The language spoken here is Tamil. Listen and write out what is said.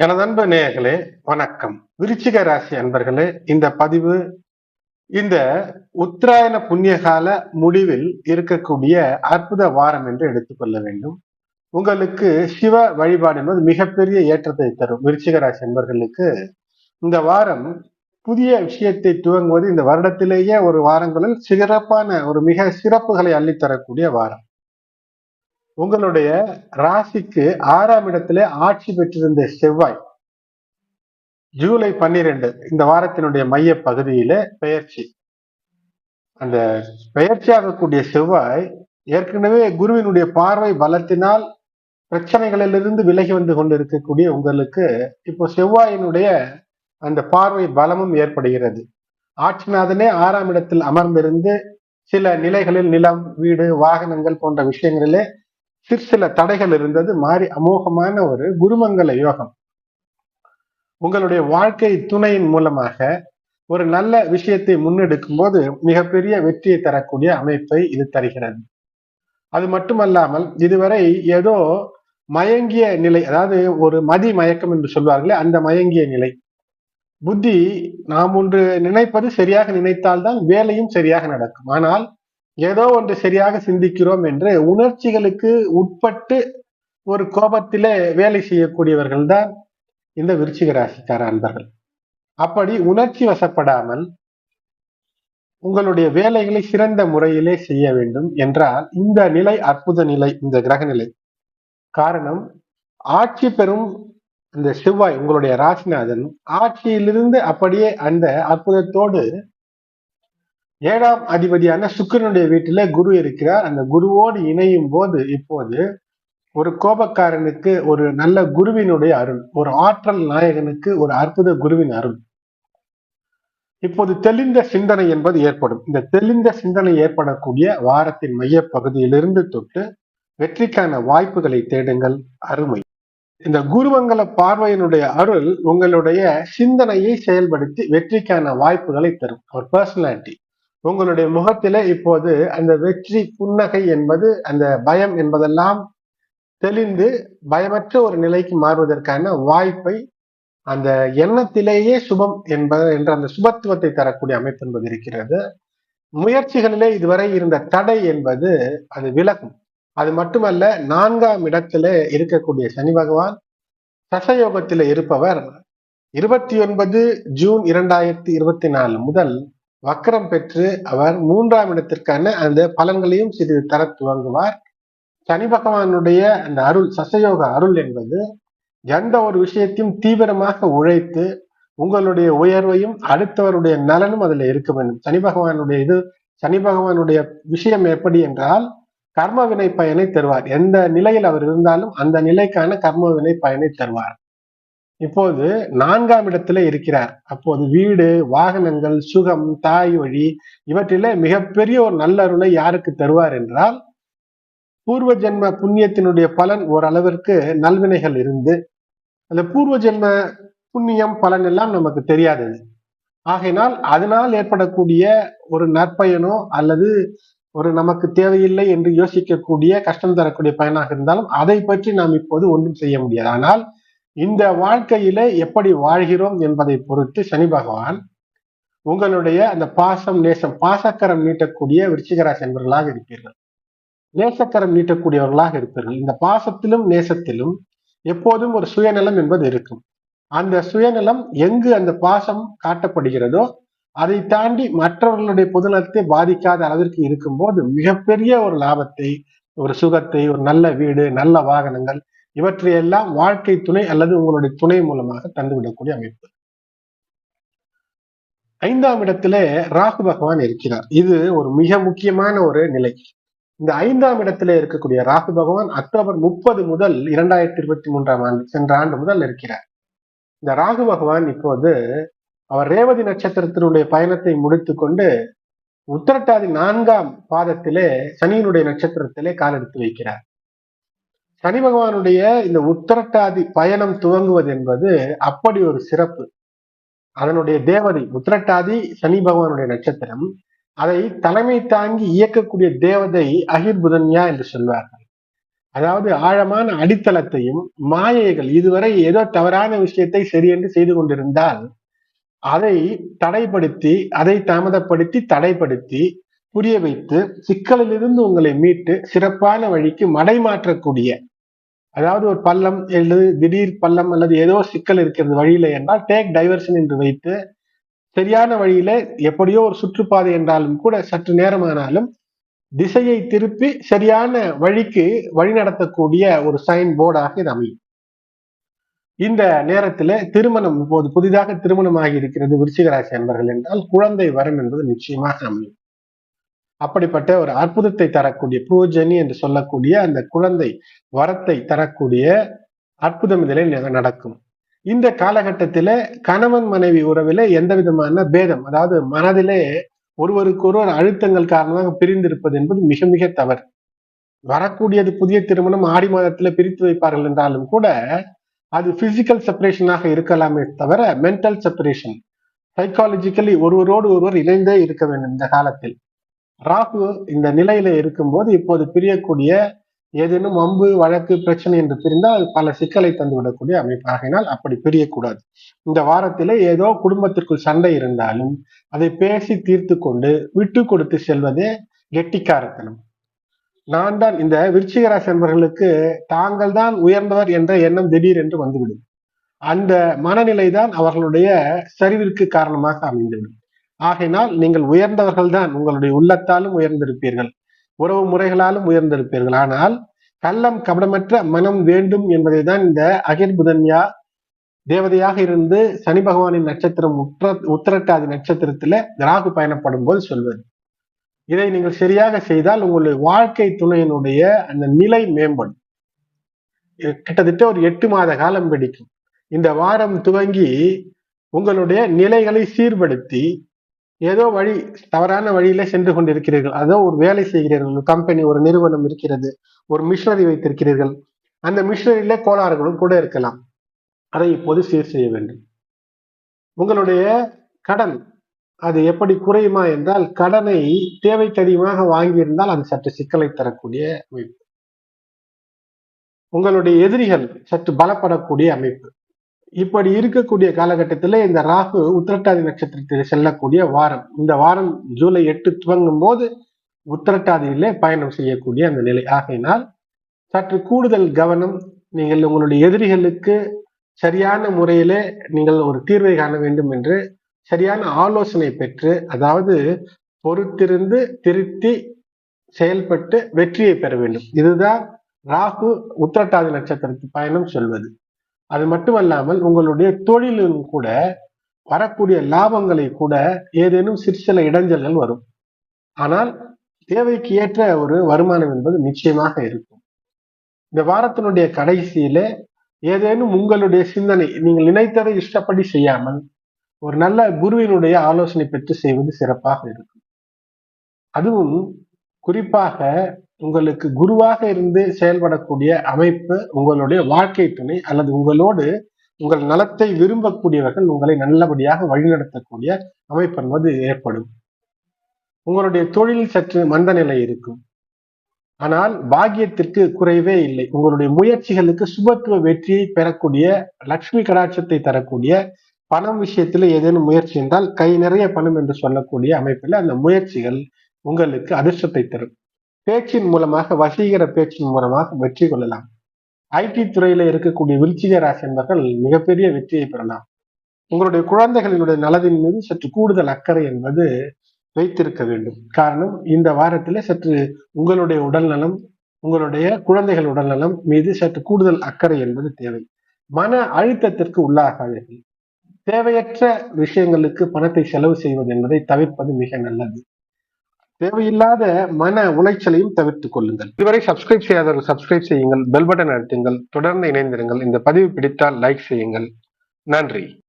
எனது அன்பு நேயர்களே வணக்கம். விருச்சிக ராசி அன்பர்களே இந்த பதிவு இந்த உத்தராயண புண்ணியகால முடிவில் இருக்கக்கூடிய அற்புத வாரம் என்று எடுத்துக்கொள்ள வேண்டும். உங்களுக்கு சிவ வழிபாடு என்பது மிகப்பெரிய ஏற்றத்தை தரும். விருச்சிக ராசி அன்பர்களுக்கு இந்த வாரம் புதிய விஷயத்தை துவங்குவது இந்த வருடத்திலேயே ஒரு வாரங்களில் சிறப்பான ஒரு மிக சிறப்புகளை அள்ளித்தரக்கூடிய வாரம். உங்களுடைய ராசிக்கு ஆறாம் இடத்திலே ஆட்சி பெற்றிருந்த செவ்வாய் ஜூலை பன்னிரெண்டு இந்த வாரத்தினுடைய மைய பகுதியில பெயர்ச்சி. அந்த பெயர்ச்சியாகக்கூடிய செவ்வாய் ஏற்கனவே குருவினுடைய பார்வை பலத்தினால் பிரச்சனைகளிலிருந்து விலகி வந்து கொண்டிருக்கக்கூடிய உங்களுக்கு இப்போ செவ்வாயினுடைய அந்த பார்வை பலமும் ஏற்படுகிறது. ஆட்சிநாதனே ஆறாம் இடத்தில் அமர்ந்திருந்து சில நிலைகளில் நிலம் வீடு வாகனங்கள் போன்ற விஷயங்களிலே சிற்சில தடைகள் இருந்தது மாறி அமோகமான ஒரு குருமங்கல யோகம். உங்களுடைய வாழ்க்கை துணையின் மூலமாக ஒரு நல்ல விஷயத்தை முன்னெடுக்கும் போது மிகப்பெரிய வெற்றியை தரக்கூடிய அமைப்பை இது தருகிறது. அது மட்டுமல்லாமல் இதுவரை ஏதோ மயங்கிய நிலை அதாவது ஒரு மதி மயக்கம் என்று சொல்வார்களே அந்த மயங்கிய நிலை. புத்தி நாம் ஒன்று நினைப்பது சரியாக நினைத்தால்தான் வேலையும் சரியாக நடக்கும். ஆனால் ஏதோ ஒன்று சரியாக சிந்திக்கிறோம் என்று உணர்ச்சிகளுக்கு உட்பட்டு ஒரு கோபத்திலே வேலை செய்யக்கூடியவர்கள் தான் இந்த விருச்சிக ராசிக்கார அன்பர்கள். அப்படி உணர்ச்சி வசப்படாமல் உங்களுடைய வேலைகளை சிறந்த முறையிலே செய்ய வேண்டும் என்றால் இந்த நிலை அற்புத நிலை இந்த கிரக நிலை. காரணம் ஆட்சி பெறும் இந்த செவ்வாய் உங்களுடைய ராசிநாதன் ஆட்சியிலிருந்து அப்படியே அந்த அற்புதத்தோடு ஏழாம் அதிபதியான சுக்கரனுடைய வீட்டில குரு இருக்கிறார். அந்த குருவோடு இணையும் போது இப்போது ஒரு கோபக்காரனுக்கு ஒரு நல்ல குருவினுடைய அருள் ஒரு ஆற்றல் நாயகனுக்கு ஒரு அற்புத குருவின் அருள். இப்போது தெளிந்த சிந்தனை என்பது ஏற்படும். இந்த தெளிந்த சிந்தனை ஏற்படக்கூடிய வாரத்தின் மைய பகுதியிலிருந்து தொட்டு வெற்றிக்கான வாய்ப்புகளை தேடுங்கள். அருமை. இந்த குருமங்கல பார்வையினுடைய அருள் உங்களுடைய சிந்தனையை செயல்படுத்தி வெற்றிக்கான வாய்ப்புகளை தரும். ஒரு பர்சனாலிட்டி உங்களுடைய முகத்திலே இப்போது அந்த வெற்றி புன்னகை என்பது அந்த பயம் என்பதெல்லாம் தெளிந்து பயமற்ற ஒரு நிலைக்கு மாறுவதற்கான வாய்ப்பை அந்த எண்ணத்திலேயே சுபம் என்பது என்ற அந்த சுபத்துவத்தை தரக்கூடிய அமைப்பு என்பது இருக்கிறது. முயற்சிகளிலே இதுவரை இருந்த தடை என்பது அது விலகும். அது மட்டுமல்ல நான்காம் இடத்துல இருக்கக்கூடிய சனி பகவான் சசயோகத்தில் இருப்பவர். இருபத்தி ஒன்பது ஜூன் இரண்டாயிரத்தி இருபத்தி நாலு முதல் வக்கரம் பெற்று அவர் மூன்றாம் இடத்திற்கான அந்த பலன்களையும் சிறிது தர துவங்குவார். சனி பகவானுடைய அந்த அருள் சசயோக அருள் என்பது எந்த ஒரு விஷயத்தையும் தீவிரமாக உழைத்து உங்களுடைய உயர்வையும் அடுத்தவருடைய நலனும் அதுல இருக்க வேண்டும். சனி பகவானுடைய இது சனி பகவானுடைய விஷயம் எப்படி என்றால் கர்ம வினை பயனை தருவார். எந்த நிலையில் அவர் இருந்தாலும் அந்த நிலைக்கான கர்ம வினை பயனை தருவார். இப்போது நான்காம் இடத்துல இருக்கிறார். அப்போது வீடு வாகனங்கள் சுகம் தாய் வழி இவற்றிலே மிகப்பெரிய ஒரு நல்லருளை யாருக்கு தருவார் என்றால் பூர்வ ஜென்ம புண்ணியத்தினுடைய பலன் ஓரளவிற்கு நல்வினைகள் இருந்து அந்த பூர்வ ஜென்ம புண்ணியம் பலன் எல்லாம் நமக்கு தெரியாதது. ஆகையினால் அதனால் ஏற்படக்கூடிய ஒரு நற்பயனோ அல்லது ஒரு நமக்கு தேவையில்லை என்று யோசிக்கக்கூடிய கஷ்டம் தரக்கூடிய பயனாக இருந்தாலும் அதை பற்றி நாம் இப்போது ஒன்றும் செய்ய முடியாது. ஆனால் இந்த வாழ்க்கையில எப்படி வாழ்கிறோம் என்பதை பொறுத்து சனி பகவான் உங்களுடைய அந்த பாசம் நேசம் பாசக்கரம் நீட்டக்கூடிய விருச்சிகராசி என்பவர்களாக இருப்பீர்கள். நேசக்கரம் நீட்டக்கூடியவர்களாக இருப்பீர்கள். இந்த பாசத்திலும் நேசத்திலும் எப்போதும் ஒரு சுயநலம் என்பது இருக்கும். அந்த சுயநலம் எங்கு அந்த பாசம் காட்டப்படுகிறதோ அதை தாண்டி மற்றவர்களுடைய பொதுநலத்தை பாதிக்காத அளவிற்கு இருக்கும்போது மிகப்பெரிய ஒரு லாபத்தை ஒரு சுகத்தை ஒரு நல்ல வீடு நல்ல வாகனங்கள் இவற்றையெல்லாம் வாழ்க்கை துணை அல்லது உங்களுடைய துணை மூலமாக தந்துவிடக்கூடிய அமைப்பு. ஐந்தாம் இடத்திலே ராகு பகவான் இருக்கிறார். இது ஒரு மிக முக்கியமான ஒரு நிலை. இந்த ஐந்தாம் இடத்திலே இருக்கக்கூடிய ராகு பகவான் அக்டோபர் முப்பது முதல் இரண்டாயிரத்தி இருபத்தி மூன்றாம் ஆண்டு சென்ற ஆண்டு முதல் இருக்கிறார். இந்த ராகு பகவான் இப்போது அவர் ரேவதி நட்சத்திரத்தினுடைய பயணத்தை முடித்து கொண்டு உத்தரட்டாதி நான்காம் பாதத்திலே சனியினுடைய நட்சத்திரத்திலே காலெடுத்து வைக்கிறார். சனி பகவானுடைய இந்த உத்தரட்டாதி பயணம் துவங்குவது என்பது அப்படி ஒரு சிறப்பு. அதனுடைய தேவதை உத்திரட்டாதி சனி பகவானுடைய நட்சத்திரம். அதை தலைமை தாங்கி இயக்கக்கூடிய தேவதை அகிர்புதன்யா என்று சொல்வார்கள். அதாவது ஆழமான அடித்தளத்தையும் மாயைகள் இதுவரை ஏதோ தவறான விஷயத்தை சரியென்று செய்து கொண்டிருந்தால் அதை தடைப்படுத்தி அதை தாமதப்படுத்தி தடைப்படுத்தி புரிய வைத்து சிக்கலிலிருந்து உங்களை மீட்டு சிறப்பான வழிக்கு மடைமாற்றக்கூடிய அதாவது ஒரு பள்ளம் அல்லது திடீர் பள்ளம் அல்லது ஏதோ சிக்கல் இருக்கிறது வழியில என்றால் டேக் டைவர்ஷன் என்று வைத்து சரியான வழியில எப்படியோ ஒரு சுற்றுப்பாதை என்றாலும் கூட சற்று நேரமானாலும் திசையை திருப்பி சரியான வழிக்கு வழிநடத்தக்கூடிய ஒரு சைன் போர்டாக இது அமையும். இந்த நேரத்துல திருமணம் இப்போது புதிதாக திருமணமாகி இருக்கிறது விருச்சிகராசி அன்பர்கள் என்றால் குழந்தை வரம் என்பது நிச்சயமாக அமையும். அப்படிப்பட்ட ஒரு அற்புதத்தை தரக்கூடிய பூஜனி என்று சொல்லக்கூடிய அந்த குழந்தை வரத்தை தரக்கூடிய அற்புதம் இதில் நடக்கும். இந்த காலகட்டத்தில கணவன் மனைவி உறவில எந்த விதமான பேதம் அதாவது மனதிலே ஒருவருக்கொருவர் அழுத்தங்கள் காரணமாக பிரிந்திருப்பது என்பது மிக மிக தவறு. வரக்கூடியது புதிய திருமணம் ஆடி மாதத்துல பிரித்து வைப்பார்கள் என்றாலும் கூட அது பிசிக்கல் செப்பரேஷனாக இருக்கலாமே தவிர மென்டல் செப்பரேஷன் சைக்காலஜிக்கலி ஒருவரோடு ஒருவர் இணைந்தே இருக்க வேண்டும் இந்த காலத்தில். ராகு இந்த நிலையில இருக்கும்போது இப்போது பிரியக்கூடிய ஏதேனும் அம்பு வழக்கு பிரச்சனை என்று பிரிந்தால் பல சிக்கலை தந்துவிடக்கூடிய அமைப்பாகினால் அப்படி பிரியக்கூடாது. இந்த வாரத்திலே ஏதோ குடும்பத்திற்குள் சண்டை இருந்தாலும் அதை பேசி தீர்த்து கொண்டு விட்டு கொடுத்து செல்வதே கெட்டிக்காரத்தனம். நான் தான் இந்த விருச்சிகராசி என்பவர்களுக்கு தாங்கள் தான் உயர்ந்தவர் என்ற எண்ணம் திடீர் என்று வந்துவிடும். அந்த மனநிலை தான் அவர்களுடைய சரிவிற்கு காரணமாக அமைந்துவிடும். ஆகையினால் நீங்கள் உயர்ந்தவர்கள் தான் உங்களுடைய உள்ளத்தாலும் உயர்ந்திருப்பீர்கள். உறவு முறைகளாலும் உயர்ந்திருப்பீர்கள். ஆனால் கள்ளம் கபடமற்ற மனம் வேண்டும் என்பதை தான் இந்த அகிர் புதன்யா தேவதையாக இருந்து சனி பகவானின் நட்சத்திரம் உற்ற உத்திரட்டாதி நட்சத்திரத்துல ராகு பயணப்படும் போது சொல்வது. இதை நீங்கள் சரியாக செய்தால் உங்களுடைய வாழ்க்கை துணையினுடைய அந்த நிலை மேம்படும். கிட்டத்தட்ட ஒரு எட்டு மாத காலம் பிடிக்கும். இந்த வாரம் துவங்கி உங்களுடைய நிலைகளை சீர்படுத்தி ஏதோ வழி தவறான வழியில சென்று கொண்டிருக்கிறீர்கள். அதோ ஒரு வேலை செய்கிறீர்கள். ஒரு கம்பெனி ஒரு நிறுவனம் இருக்கிறது. ஒரு மிஷினரி வைத்திருக்கிறீர்கள். அந்த மிஷினரியில கோளாறுகளும் கூட இருக்கலாம். அதை இப்போது சீர் செய்ய வேண்டும். உங்களுடைய கடன் அது எப்படி குறையுமா என்றால் கடனை தேவைக்கு அதிகமாக வாங்கியிருந்தால் அது சற்று சிக்கலை தரக்கூடிய அமைப்பு. உங்களுடைய எதிரிகள் சற்று பலப்படக்கூடிய அமைப்பு. இப்படி இருக்கக்கூடிய காலகட்டத்தில் இந்த ராகு உத்திரட்டாதி நட்சத்திரத்தில் செல்லக்கூடிய வாரம். இந்த வாரம் ஜூலை எட்டு துவங்கும் போது உத்திரட்டாதியிலே பயணம் செய்யக்கூடிய அந்த நிலை. ஆகையினால் சற்று கூடுதல் கவனம் நீங்கள் உங்களுடைய எதிரிகளுக்கு சரியான முறையிலே நீங்கள் ஒரு தீர்வை காண வேண்டும் என்று சரியான ஆலோசனை பெற்று அதாவது பொறுத்திருந்து திருத்தி செயல்பட்டு வெற்றியை பெற வேண்டும். இதுதான் ராகு உத்திரட்டாதி நட்சத்திரத்து பயணம் சொல்வது. அது மட்டுமல்லாமல் உங்களுடைய தொழிலும் கூட வரக்கூடிய லாபங்களை கூட ஏதேனும் சிற்சில இடைஞ்சல்கள் வரும். ஆனால் தேவைக்கு ஏற்ற ஒரு வருமானம் என்பது நிச்சயமாக இருக்கும். இந்த வாரத்தினுடைய கடைசியில ஏதேனும் உங்களுடைய சிந்தனை நீங்கள் நினைத்ததை இஷ்டப்படி செய்யாமல் ஒரு நல்ல குருவினுடைய ஆலோசனை பெற்று செய்வது சிறப்பாக இருக்கும். அதுவும் குறிப்பாக உங்களுக்கு குருவாக இருந்து செயல்படக்கூடிய அமைப்பு உங்களுடைய வாழ்க்கை துணை அல்லது உங்களோடு உங்கள் நலத்தை விரும்பக்கூடியவர்கள் உங்களை நல்லபடியாக வழிநடத்தக்கூடிய அமைப்பு என்பது ஏற்படும். உங்களுடைய தொழில் சற்று மந்த நிலை இருக்கும். ஆனால் பாக்கியத்திற்கு குறைவே இல்லை. உங்களுடைய முயற்சிகளுக்கு சுபத்துவ வெற்றியை பெறக்கூடிய லக்ஷ்மி கடாட்சத்தை தரக்கூடிய பணம் விஷயத்துல ஏதேனும் முயற்சி என்றால் கை நிறைய பணம் என்று சொல்லக்கூடிய அமைப்பில் அந்த முயற்சிகள் உங்களுக்கு அதிர்ஷ்டத்தை தரும். பேச்சின் மூலமாக வசீகர பேச்சின் மூலமாக வெற்றி கொள்ளலாம். ஐடி துறையில இருக்கக்கூடிய விருச்சிக ராசி என்பவர்கள் மிகப்பெரிய வெற்றியை பெறலாம். உங்களுடைய குழந்தைகளினுடைய நலதின் மீது சற்று கூடுதல் அக்கறை என்பது வைத்திருக்க வேண்டும். காரணம் இந்த வாரத்திலே சற்று உங்களுடைய உடல்நலம் உங்களுடைய குழந்தைகள் உடல்நலம் மீது சற்று கூடுதல் அக்கறை என்பது தேவை. மன அழுத்தத்திற்கு உள்ளாகாதீர்கள். தேவையற்ற விஷயங்களுக்கு பணத்தை செலவு செய்வது என்பதை தவிர்ப்பது மிக நல்லது. தேவையில்லாத மன உளைச்சலையும் தவிர்த்துக் கொள்ளுங்கள். இதுவரை சப்ஸ்கிரைப் செய்யாதவர்கள் சப்ஸ்கிரைப் செய்யுங்கள் பெல் பட்டன் அழுத்துங்கள் தொடர்ந்து இணைந்திருங்கள். இந்த பதிவு பிடித்தால் லைக் செய்யுங்கள். நன்றி.